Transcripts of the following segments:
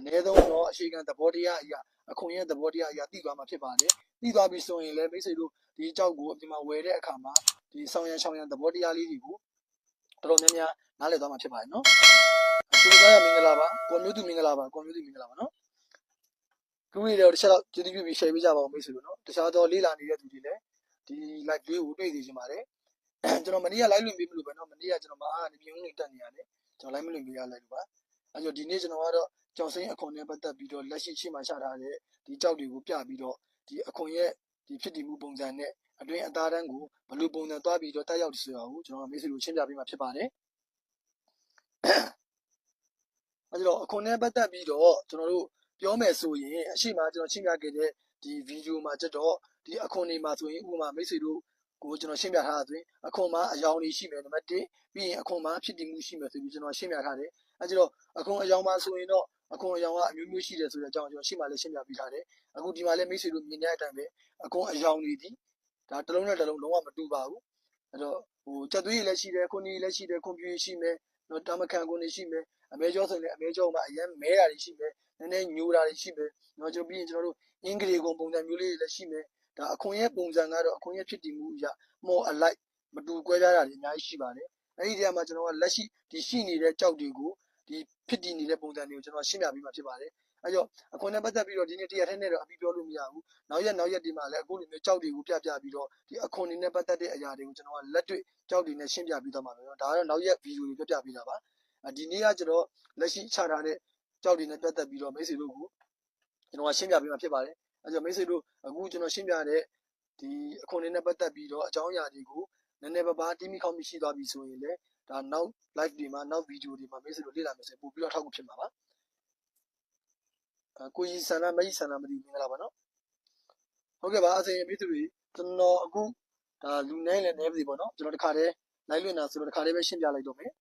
အနည်းဆုံးတော့အရှိခံသဘောတရားအရာအခွန်ရဲ့သဘောတရားအရာသိသွားမှာဖြစ်ပါတယ်သိသွားပြီဆိုရင်လည်းမိတ်ဆွေတို့ဒီအကြောက်ကိုအပြင်မှာဝယ်တဲ့အခါမှာဒီဆောင်ရန်ရှောင်းရန်သဘောတရားလေးတွေကိုတော်တော်များများနားလည်သွားမှာဖြစ်ပါတယ်နော်ဒီလိုကမင်္ဂလာပါကွန်မျိုးသူမင်္ဂလာပါကွန်မျိုးသူမင်္ဂလာပါနော်ခုနေ့တော့တစ်ချက်တော့ကျေးဇူးပြုပြီး share ပေးကြပါဦးမိတ်ဆွေတို့နော်တခြားတော့လေးလာနေတဲ့သူတွေလည်းဒီ live လေးကိုတွေ့သိချင်ပါတယ်ကျွန်တော်မနေ့က live လွှင့်ပေးမလို့ပဲနော်မနေ့ကကျွန်တော်မအားနေပြုံးနေတက်နေရတယ်ကျွန်တော် live မလွှင့်ပေးရလိုက်လို့ပါ အဲကြောင့်ဒီနေ့ကျွန်တော်ကတော့ကြောင်စိမ်းအခွန်နဲ့ပတ်သက်ပြီးတော့လက်ရှိရှိမှချထားတဲ့ဒီကြောက်တွေကိုပြပြီးတော့ဒီအခွန်ရဲ့ဒီဖြစ်တည်မှုပုံစံနဲ့အတွင်းအသားတန်းကိုဘယ်လိုပုံစံသွားပြီးတော့တက်ရောက်ဆိုတာကိုကျွန်တော်မိတ်ဆွေတို့ရှင်းပြပေးမှာဖြစ်ပါတယ်အဲကြောင့်အခွန်နဲ့ပတ်သက်ပြီးတော့ကျွန်တော်တို့ပြောမယ်ဆိုရင်အရှိမကျွန်တော်ရှင်းပြခဲ့တဲ့ဒီဗီဒီယိုမှာကျတော့ဒီအခွန်တွေမှာဆိုရင်ဥပမာမိတ်ဆွေတို့ကိုကျွန်တော်ရှင်းပြထားတာဆိုရင်အခွန်မှာအယောင်တွေရှိမယ်နံပါတ်1ပြီးရင်အခွန်မှာဖြစ်တည်မှုရှိမယ်ဆိုပြီးကျွန်တော်ရှင်းပြထားတယ် အဲကြောင့်အခွန်အယောင်မှာဆိုရင်တော့အခွန်အယောင်ကအမျိုးမျိုးရှိတယ်ဆိုတဲ့အကြောင်းကျွန်တော်ရှင်းပါလဲရှင်းပြပေးထားတယ်အခုဒီမှာလဲမိတ်ဆွေတို့မြင်တဲ့အတိုင်းပဲအခွန်အယောင်တွေဒီဒါတစ်လုံးနဲ့တစ်လုံးလုံးဝမတူပါဘူးအဲတော့ဟိုကြက်သွေးလည်းရှိတယ်ခွန်ကြီးလည်းရှိတယ်ကွန်ပျူတာရှိမယ်နော်တာမခံကွန်တွေရှိမယ်အမဲကျောဆိုရင်လည်းအမဲကျောမှာအရင်မဲတာတွေရှိမယ်နည်းနည်းညိုတာတွေရှိမယ်နော်ကျွန်တော်ပြီးရင်ကျွန်တော်တို့အင်္ဂလိပ်ကွန်ပုံစံမျိုးလေးတွေလည်းရှိမယ်ဒါအခွန်ရဲ့ပုံစံကတော့အခွန်ရဲ့ဖြစ်တည်မှုအရ more alike မတူကွဲပြားတာတွေအများကြီးရှိပါတယ်အဲ့ဒီတည်းကမှကျွန်တော်ကလက်ရှိဒီရှိနေတဲ့ကြောက်တွေကို ဒီဖြစ်တည်နေတဲ့ပုံစံတွေကိုကျွန်တော်ရှင်းပြပေးမှာဖြစ်ပါတယ်အဲ့တော့အခွန်နဲ့ပတ်သက်ပြီးတော့ဒီနေ့တရားထဲနဲ့တော့အပြီးပြောလို့မရဘူးနောက်ရက်နောက်ရက်ဒီမှာလည်းအခုလိုမျိုးကြောက်တွေကိုပြပြပြီးတော့ဒီအခွန်တွေနဲ့ပတ်သက်တဲ့အရာတွေကိုကျွန်တော်ကလက်တွေ့ကြောက်တွေနဲ့ရှင်းပြပြီးတော့မှာပဲเนาะဒါကတော့နောက်ရက်ဗီဒီယိုတွေပြပြပေးတာပါဒီနေ့ကကျွန်တော်လက်ရှိချထားတဲ့ကြောက်တွေနဲ့ပတ်သက်ပြီးတော့မိတ်ဆွေတို့ကိုကျွန်တော်ကရှင်းပြပေးမှာဖြစ်ပါတယ်အဲ့တော့မိတ်ဆွေတို့အခုကျွန်တော်ရှင်းပြတဲ့ဒီအခွန်တွေနဲ့ပတ်သက်ပြီးတော့အကြောင်းအရာတွေကိုနည်းနည်းပါးပါးတင်းမိခေါက်မိရှိသွားပြီဆိုရင်လည်း ဒါနောက် live တွေမှာနောက် video တွေမှာမိတ်ဆွေတို့လေ့လာမယ်ဆိုရင်ပို့ပြီးတော့ထောက်ကူဖြစ်မှာပါအကိုကြီးဆန္ဒမကြီးဆန္ဒမသိဘူးမင်္ဂလာပါနော်ဟုတ်ကဲ့ပါအစရင်မိတ်ဆွေတွေကျွန်တော်အခုဒါလူနိုင်လည်းနေပါစီပေါ့နော်ကျွန်တော်တခါတည်း live လွှင့်တာဆိုတော့တခါတည်းပဲရှင်းပြလိုက်တော့မယ်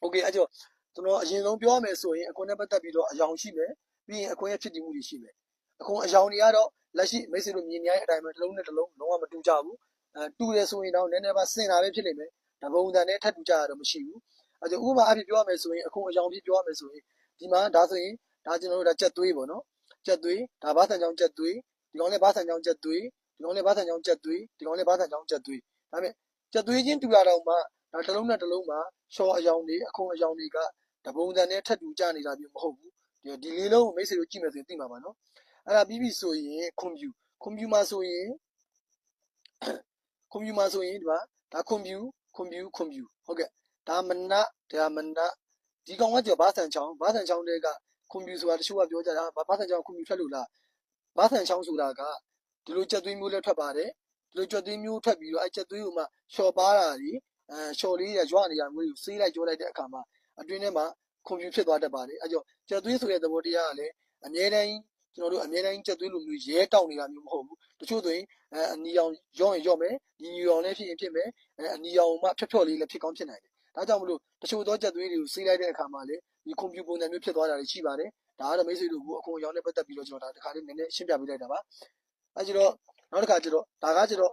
โอเคအဲ့ကြောကျွန်တော်အရင်ဆုံးပြောရမယ်ဆိုရင်အခွန်နဲ့ပတ်သက်ပြီးတော့အယောင်ရှိမယ်ပြီးရင်အခွန်ရဲ့ဖြစ်တည်မှုတွေရှိမယ်အခွန်အယောင်တွေကတော့လက်ရှိမိတ်ဆွေတို့မြင်နေရတဲ့အတိုင်းပဲတစ်လုံးနဲ့တစ်လုံးလုံးဝမတူကြဘူးအဲတူတယ်ဆိုရင်တော့နည်းနည်းပါစင်တာပဲဖြစ်နေမယ် တပုံစံနဲ့ထပ်တူကြရတော့မရှိဘူးအဲကြောဥပမာအဖြစ်ပြောရမယ်ဆိုရင်အခွန်အယောင်ဖြစ်ပြောရမယ်ဆိုရင်ဒီမှာဒါဆိုရင်ဒါကျွန်တော်တို့ဒါကြက်သွေးပေါ့နော်ကြက်သွေးဒါဘာဆန်ချောင်းကြက်သွေးဒီကောင်လည်းဘာဆန်ချောင်းကြက်သွေးဒီကောင်လည်းဘာဆန်ချောင်းကြက်သွေးဒီကောင်လည်းဘာဆန်ချောင်းကြက်သွေးဒါပေမဲ့ကြက်သွေးချင်းတူရတော့မှဒါတစ်လုံးနဲ့တစ်လုံးမှာရှော့အယောင်တွေအခွန်အယောင်တွေကတပုံစံနဲ့ထပ်တူကြနေတာမျိုးမဟုတ်ဘူးဒီဒီလေးလုံးကိုမိတ်ဆွေတို့ကြည့်မယ်ဆိုရင်သိမှာပါနော်အဲ့ဒါပြီးပြီဆိုရင်ကွန်ပျူကွန်ပျူမှာဆိုရင်ကွန်ပျူမှာဆိုရင်ဒီမှာဒါကွန်ပျူ ကွန်ပျူကွန်ပျူဟုတ်ကဲ့ဒါမနဒါမနဒီကောင်ကကြောဘာဆန်ချောင်းဘာဆန်ချောင်းတွေကကွန်ပျူဆိုတာတချို့ကပြောကြတာဘာဆန်ချောင်းကွန်ပျူထွက်လို့လားဘာဆန်ချောင်းဆိုတာကဒီလိုကြက်သွေးမျိုးလည်းထွက်ပါတယ်ဒီလိုကြက်သွေးမျိုးထွက်ပြီးတော့အဲကြက်သွေးကိုမှလျှော်ပါတာကြီးအဲလျှော်လေးရရွနေရမျိုးကိုစေးလိုက်ကြောလိုက်တဲ့အခါမှာအတွင်းထဲမှာကွန်ပျူဖြစ်သွားတတ်ပါတယ်အဲကြောင့်ကြက်သွေးဆိုတဲ့သဘောတရားကလည်းအမြဲတမ်းကျွန်တော်တို့အမြဲတမ်းကြက်သွေးလိုမျိုးရဲတောက်နေတာမျိုးမဟုတ်ဘူး တချို့ဆိုရင်အဲအနီရောင်ရော့ရင်ရော့မယ်ဒီညူရောင်လည်းဖြစ်ရင်ဖြစ်မယ်အဲအနီရောင်မှဖြတ်ဖြော့လေးလည်းဖြစ်ကောင်းဖြစ်နိုင်တယ်ဒါကြောင့်မလို့တချို့သောကြက်သွေးတွေကိုစေးလိုက်တဲ့အခါမှာလေဒီကွန်ပျူပုံစံမျိုးဖြစ်သွားတာတွေရှိပါတယ်ဒါကတော့မိတ်ဆွေတို့ကိုအကုန်ရောင်းနဲ့ပတ်သက်ပြီးတော့ကျွန်တော်ဒါတခါလေးနည်းနည်းရှင်းပြပေးလိုက်တာပါအဲကျတော့နောက်တစ်ခါကျတော့ဒါကကျတော့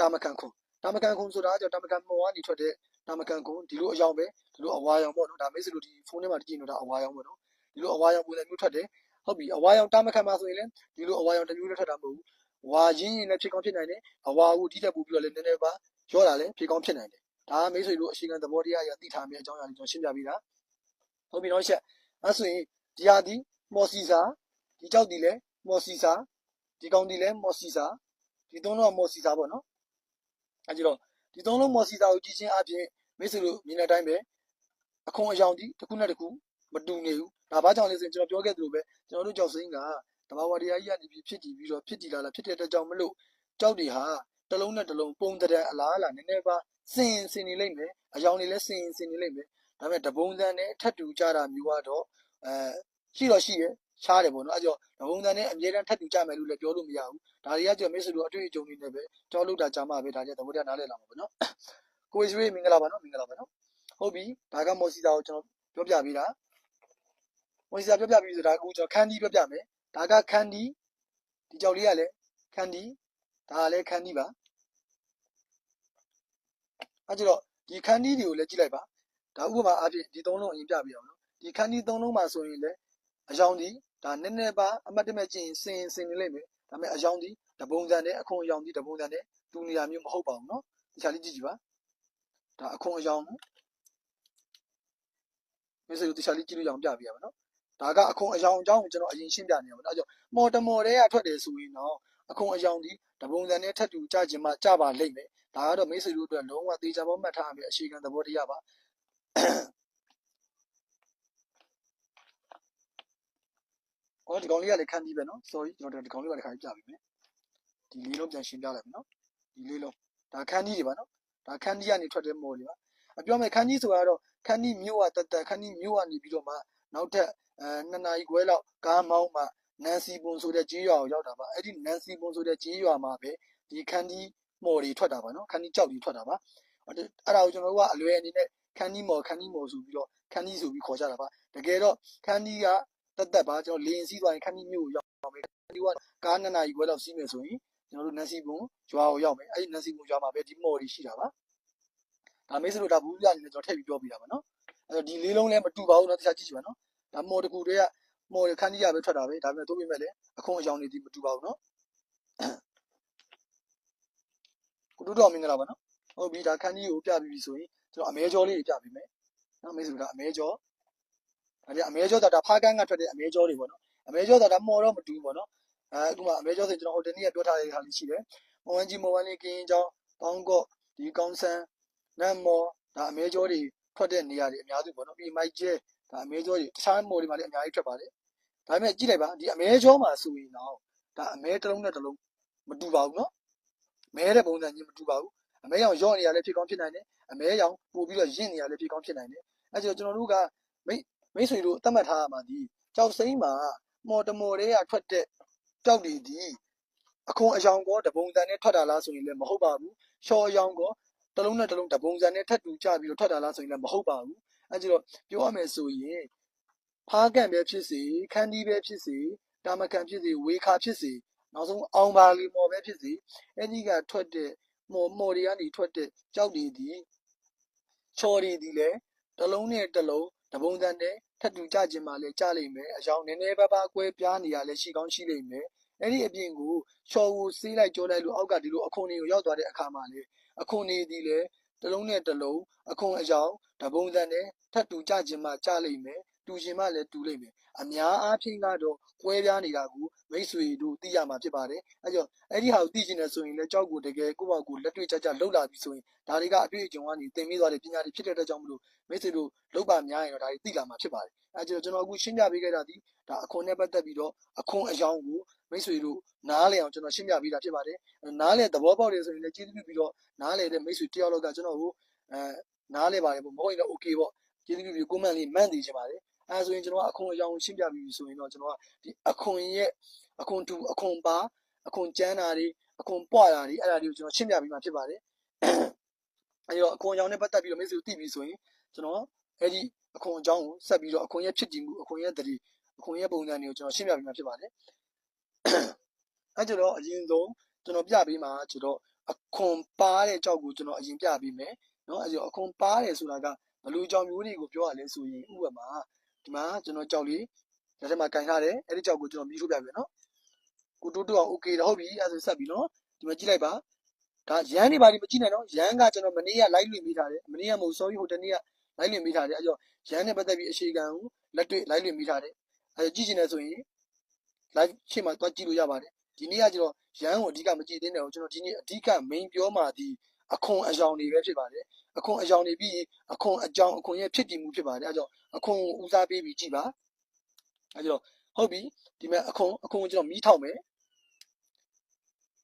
တာမကန်ခွန်တာမကန်ခွန်ဆိုတာကျတော့တာမကန်မော်ကနေထွက်တဲ့တာမကန်ခွန်ဒီလိုအယောင်ပဲဒီလိုအဝါရောင်ပေါ့နော်ဒါမိတ်ဆွေတို့ဒီဖုန်းထဲမှာကြည့်နေတာအဝါရောင်ပေါ့နော်ဒီလိုအဝါရောင်ပုံစံမျိုးထွက်တယ်ဟုတ်ပြီအဝါရောင်တာမကန်မှာဆိုရင်လည်းဒီလိုအဝါရောင်တစ်မျိုးနဲ့ထွက်တာမဟုတ်ဘူး ဝါရင်းရင်လည်းဖြစ်ကောင်းဖြစ်နိုင်တယ်အဝါကိုဒီတက်ပို့ပြီးတော့လည်းနည်းနည်းပါရောတာလည်းဖြစ်ကောင်းဖြစ်နိုင်တယ်ဒါမိတ်ဆွေတို့အရှိခံသဘောတရားအရသိထားမယ့်အကြောင်းအရာတွေကျွန်တော်ရှင်းပြပေးတာဟုတ်ပြီနော်ရှက်အဲဆိုရင်ဒီဟာဒီမော်စီစာဒီကြောက်ဒီလဲမော်စီစာဒီကောင်ဒီလဲမော်စီစာဒီသုံးလုံးကမော်စီစာပေါ့နော်အဲကြည့်တော့ဒီသုံးလုံးမော်စီစာကိုကြည့်ချင်းအပြင်မိတ်ဆွေတို့မြင်တဲ့အတိုင်းပဲအခွန်အယောင်ဒီတစ်ခုနဲ့တစ်ခုမတူနေဘူးဒါဘာကြောင့်လဲဆိုရင်ကျွန်တော်ပြောခဲ့သလိုပဲကျွန်တော်တို့ကြောက်စိမ်းက တဘာဝတရားကြီးကနေပြီးဖြစ်တည်ပြီးတော့ဖြစ်တည်လာလာဖြစ်တဲ့အတွက်ကြောင့်မလို့ကြောက်တွေဟာတစ်လုံးနဲ့တစ်လုံးပုံတဲ့အလားအလာနည်းနည်းပါစင်စင်နေလိမ့်မယ်အယောင်တွေလည်းစင်စင်နေလိမ့်မယ်ဒါပေမဲ့တပုံစံနဲ့ထပ်တူကြတာမျိုးကတော့အဲရှိတော့ရှိတယ်ရှားတယ်ပေါ့နော်အဲကြောင့်တပုံစံနဲ့အမြဲတမ်းထပ်တူကြမယ်လို့လည်းပြောလို့မရဘူးဒါတွေကကျမိတ်ဆွေတို့အတွေ့အကြုံတွေနဲ့ပဲကြောက်လို့တာကြာမှပဲဒါကြသဘောတရားနားလည်လာမှာပေါ့နော်ကိုရွှေမင်္ဂလာပါနော်မင်္ဂလာပါနော်ဟုတ်ပြီဒါကမော်စီတာကိုကျွန်တော်ပြောပြပေးတာမော်စီတာပြောပြပြီးဆိုဒါအခုကျွန်တော်ခန်းဒီပြောပြမယ် ဒါကခန်းဒီဒီကြောက်လေးကလည်းခန်းဒီဒါကလည်းခန်းဒီပါအဲကြတော့ဒီခန်းဒီတွေကိုလည်းကြည့်လိုက်ပါဒါဥပမာအဖြစ်ဒီသုံးလုံးအရင်ပြပြအောင်နော်ဒီခန်းဒီသုံးလုံးမှာဆိုရင်လည်းအယောင်ဒီဒါနည်းနည်းပါအမှတ်တမဲ့ကြည့်ရင်စင်စင်နေလိမ့်မယ်ဒါပေမဲ့အယောင်ဒီတပုံစံနဲ့အခွန်အယောင်ဒီတပုံစံနဲ့တူနေရမျိုးမဟုတ်ပါဘူးနော်တခြားလေးကြည့်ကြည့်ပါဒါအခွန်အယောင်မင်းစကိုတခြားလေးကြည့်လို့ရအောင်ပြပြရပါနော် ဒါကအခွန်အယောင်အကြောင်းကိုကျွန်တော်အရင်ရှင်းပြနေရမှာဒါကြောင့်မော်တမော်တွေကထွက်တယ်ဆိုရင်တော့အခွန်အယောင်ဒီတပုံစံနဲ့ထပ်တူကြခြင်းမှကြပါလိမ့်မယ်ဒါကတော့မိတ်ဆွေတို့အတွက်လုံးဝသေချာပေါက်မှတ်ထားရမယ်အခြေခံသဘောတရားပါအော်ဒီကောင်လေးကလည်းခန်းပြီးပဲနော် sorry ကျွန်တော်ဒီကောင်လေးကလည်းခါပြပြီမယ်ဒီလေးလုံးပြန်ရှင်းပြလိုက်မယ်နော်ဒီလေးလုံးဒါခန်းကြီးတွေပါနော်ဒါခန်းကြီးကနေထွက်တဲ့မော်တွေပါအပြောမယ်ခန်းကြီးဆိုတာကတော့ခန်းကြီးမြို့ကတတ်တတ်ခန်းကြီးမြို့ကနေပြီးတော့မှ နောက်ထပ်အဲနှစ်နာရီခွဲလောက်ကားမောင်းမှနန်စီပွန်ဆိုတဲ့ကြေးရွာကိုရောက်တာပါ။အဲ့ဒီနန်စီပွန်ဆိုတဲ့ကြေးရွာမှာပဲဒီခန်းကြီးမော်တွေထွက်တာပါနော်။ခန်းကြီးကြောက်တွေထွက်တာပါ။အဲ့ဒါကိုကျွန်တော်တို့ကအလွယ်အနေနဲ့ခန်းကြီးမော်ခန်းကြီးမော်ဆိုပြီးတော့ခန်းကြီးဆိုပြီးခေါ်ကြတာပါ။တကယ်တော့ခန်းကြီးကတက်တက်ပါကျွန်တော်လင်းစီးသွားရင်ခန်းကြီးမြို့ကိုရောက်မယ်ဒီကကားနှစ်နာရီခွဲလောက်စီးမယ်ဆိုရင်ကျွန်တော်တို့နန်စီဘုံရွာကိုရောက်မယ်အဲ့ဒီနန်စီဘုံရွာမှာပဲဒီမော်တွေရှိတာပါဒါမေးစလို့ဒါဘူးပြအနေနဲ့ကျွန်တော်ထည့်ပြီးပြောပြတာပါနော် အဲ့တော့ဒီလေးလုံးလည်းမတူပါဘူးเนาะတခြားကြည့်ကြပါနော်ဒါမော်တစ်ခုတည်းကမော်ရခန်းကြီးရပဲထွက်တာပဲဒါပေမဲ့တို့ပြမဲ့လည်းအခွန်အယောင်တွေဒီမတူပါဘူးเนาะကုတူတော်မင်္ဂလာပါနော်ဟုတ်ပြီဒါခန်းကြီးကိုပြပြီးပြီဆိုရင်ကျွန်တော်အမဲကျော်လေးတွေပြပေးမယ်နော်မေးစလို့ဒါအမဲကျော်ဒါပြအမဲကျော်ဒါဒါဖားကန်းကထွက်တဲ့အမဲကျော်တွေပေါ့နော် အမေကျော်တော့ဒါမော်တော့မတူဘူးပေါ့နော်အဲအခုမှအမေကျော်ဆိုကျွန်တော်ဟိုတနေ့ကပြောထားတဲ့ခါလေးရှိတယ်မော်ဝန်ကြီးမော်ဝန်လေးကင်းကျောင်းတောင်းကော့ဒီကောင်းဆန်းနတ်မော်ဒါအမေကျော်တွေ ထွက်တဲ့နေရာတွေအများစုပေါ့နော်ပြီးမိုက်ကျဲဒါအမေကျော်တွေတခြားမော်တွေမှာလည်းအများကြီးထွက်ပါတယ်ဒါပေမဲ့ကြည့်လိုက်ပါဒီအမေကျော်မှာဆိုရင်တော့ဒါအမေတစ်လုံးနဲ့တစ်လုံးမတူပါဘူးနော်မဲတဲ့ပုံစံချင်းမတူပါဘူးအမဲရောင်ရော့နေရလည်းဖြစ်ကောင်းဖြစ်နိုင်တယ်အမဲရောင်ပို့ပြီးတော့ရင့်နေရလည်းဖြစ်ကောင်းဖြစ်နိုင်တယ်အဲကြောင့်ကျွန်တော်တို့ကမိတ်မိတ်ဆွေတို့သတ်မှတ်ထားရမှာဒီကြောက်စိမ့်မှာမော်တမော်တွေကထွက်တဲ့ကြောက်တွေဒီအခွန်အယောင်ကောတပုံစံနဲ့ထွက်တာလားဆိုရင်လည်းမဟုတ်ပါဘူးရှော့အယောင်ကော တစ်လုံးနဲ့တစ်လုံးတပုံစံနဲ့ထပ်တူကြပြီးတော့ထွက်တာလားဆိုရင်လည်းမဟုတ်ပါဘူးအဲကြောင့်ပြောရမယ်ဆိုရင်ဖားကန်ပဲဖြစ်စေခန်းဒီပဲဖြစ်စေတာမကန်ဖြစ်စေဝေခါဖြစ်စေနောက်ဆုံးအောင်ပါလီမော်ပဲဖြစ်စေအဲ့ဒီကထွက်တဲ့မော်မော်တွေကနေထွက်တဲ့ကြောက်တွေဒီချော်တွေဒီလေတစ်လုံးနဲ့တစ်လုံးတပုံစံနဲ့ထပ်တူကြခြင်းမှလည်းကြလိမ့်မယ်အကြောင်းနည်းနည်းပါးပါးကွဲပြားနေရလည်းရှိကောင်းရှိလိမ့်မယ်အဲ့ဒီအပြင်ကိုချော်ကိုစေးလိုက်ကြောလိုက်လို့အောက်ကဒီလိုအခွန်တွေကိုရောက်သွားတဲ့အခါမှာလေ အခွန်တွေဒီလေတစ်လုံးနဲ့တစ်လုံးအခွန်အကြောင်းတပုံစံနဲ့ထပ်တူကြခြင်းမှကြလိမ့်မယ်တူခြင်းမှလည်းတူလိမ့်မယ်အများအားဖြင့်ကတော့ကွဲပြားနေတာကိုမိတ်ဆွေတို့သိရမှာဖြစ်ပါတယ်အဲကြောင့်အဲ့ဒီဟာကိုသိချင်တယ်ဆိုရင်လည်းကြောက်ကိုတကယ်ကိုယ့်ဘောက်ကိုလက်တွေ့ကြကြလှုပ်လာပြီဆိုရင်ဒါတွေကအတွေ့အကြုံကနေသင်မိသွားတဲ့ပညာတွေဖြစ်တဲ့အတွက်ကြောင့်မလို့မိတ်ဆွေတို့လောက်ပါများရင်တော့ဒါတွေသိလာမှာဖြစ်ပါတယ်အဲကြောင့်ကျွန်တော်အခုရှင်းပြပေးခဲ့တာဒီဒါအခွန်နဲ့ပတ်သက်ပြီးတော့အခွန်အယောင်ကို မိတ်ဆွေတို့နားလည်အောင်ကျွန်တော်ရှင်းပြပေးတာဖြစ်ပါတယ်နားလည်သဘောပေါက်တယ်ဆိုရင်လည်းကျေးဇူးပြုပြီးတော့နားလည်တဲ့မိတ်ဆွေတယောက်လောက်ကကျွန်တော်ကိုအဲနားလည်ပါတယ်ပေါ့မဟုတ်ရင်တော့ okay ပေါ့ကျေးဇူးပြုပြီး comment လေးမှန်သိချင်ပါတယ်အဲဆိုရင်ကျွန်တော်ကအခွန်အယောင်ရှင်းပြပြီးဆိုရင်တော့ကျွန်တော်ကဒီအခွန်ရဲ့အခွန်တူအခွန်ပါအခွန်ကျန်းတာတွေအခွန်ပွားတာတွေအဲ့ဒါတွေကိုကျွန်တော်ရှင်းပြပြီးမှဖြစ်ပါတယ်အဲဒီတော့အခွန်အယောင်နဲ့ပတ်သက်ပြီးတော့မိတ်ဆွေသိပြီဆိုရင်ကျွန်တော်အဲ့ဒီအခွန်အကြောင်းကိုဆက်ပြီးတော့အခွန်ရဲ့ဖြစ်တည်မှုအခွန်ရဲ့တတိအခွန်ရဲ့ပုံစံတွေကိုကျွန်တော်ရှင်းပြပြီးမှဖြစ်ပါတယ် အဲကြတော့အရင်ဆုံးကျွန်တော်ပြပေးမှာကျွန်တော်အခွန်ပါတဲ့ကြောက်ကိုကျွန်တော်အရင်ပြပေးမယ်နော်အဲကြောအခွန်ပါတယ်ဆိုတာကဘလူကြောင်မျိုးတွေကိုပြောရလဲဆိုရင်ဥပမာဒီမှာကျွန်တော်ကြောက်လေးလက်ထက်မှာကန်ထားတယ်အဲ့ဒီကြောက်ကိုကျွန်တော်မြည်ထုတ်ပြပြီနော်ကိုတိုးတိုးအောင် okay တော့ဟုတ်ပြီအဲဆိုဆက်ပြီနော်ဒီမှာကြည့်လိုက်ပါဒါရန်နေပါလိမကြည့်နဲ့နော်ရန်ကကျွန်တော်မနေ့က live လွှင့်ပေးထားတယ်မနေ့ကမဟုတ် sorry ဟိုတနေ့က live လွှင့်ပေးထားတယ်အဲကြောရန်နဲ့ပတ်သက်ပြီးအခြေခံကိုလက်တွေ့ live လွှင့်ပေးထားတယ်အဲကြည့်ချင်တယ်ဆိုရင် live ရှေ့မှာတွားကြည့်လို့ရပါတယ်ဒီနေ့ကကျွန်တော်ရန်ကိုအဓိကမကြည့်သေးနဲ့ကျွန်တော်ဒီနေ့အဓိက main ပြောမှာဒီအခွန်အယောင်တွေပဲဖြစ်ပါတယ်အခွန်အယောင်တွေပြီးအခွန်အကြောင်းအခွန်ရဲ့ဖြစ်တည်မှုဖြစ်ပါတယ်အဲကြောအခွန်ကိုဦးစားပေးပြီးကြည့်ပါအဲကြောဟုတ်ပြီဒီမဲ့အခွန်အခွန်ကိုကျွန်တော်မီးထောက်မယ်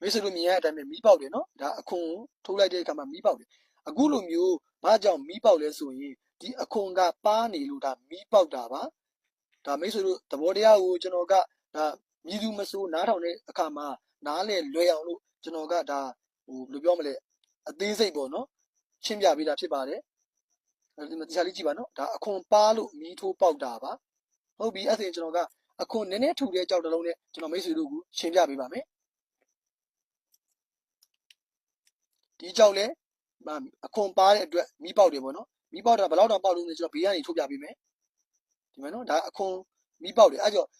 မိတ်ဆွေတို့မြင်ရတဲ့အတိုင်းပဲမီးပေါက်တယ်နော်ဒါအခွန်ကိုထိုးလိုက်တဲ့အခါမှာမီးပေါက်တယ်အခုလိုမျိုးဘာကြောင့်မီးပေါက်လဲဆိုရင်ဒီအခွန်ကပါနေလို့ဒါမီးပေါက်တာပါဒါမိတ်ဆွေတို့သဘောတရားကိုကျွန်တော်က ဒါမြည်သူမဆိုးနားထောင်တဲ့အခါမှာနားလေလွယ်အောင်လို့ကျွန်တော်ကဒါဟိုဘယ်လိုပြောမလဲအသေးစိတ်ပေါ့နော်ရှင်းပြပေးတာဖြစ်ပါတယ်အဲဒီမှာတရားလေးကြည့်ပါနော်ဒါအခွန်ပါလို့မီးထိုးပေါက်တာပါဟုတ်ပြီအဲ့ဒါကျွန်တော်ကအခွန်နည်းနည်းထူတဲ့ကြောက်တစ်လုံးနဲ့ကျွန်တော်မိတ်ဆွေတို့ကိုရှင်းပြပေးပါမယ်ဒီကြောက်လဲအခွန်ပါတဲ့အတွက်မီးပေါက်တယ်ပေါ့နော်မီးပေါက်တာဘယ်လောက်တောင်ပေါက်လို့လဲကျွန်တော်ဘေးကနေထုတ်ပြပေးမယ်ဒီမှာနော်ဒါအခွန်မီးပေါက်တယ်အဲ့ကြောင့်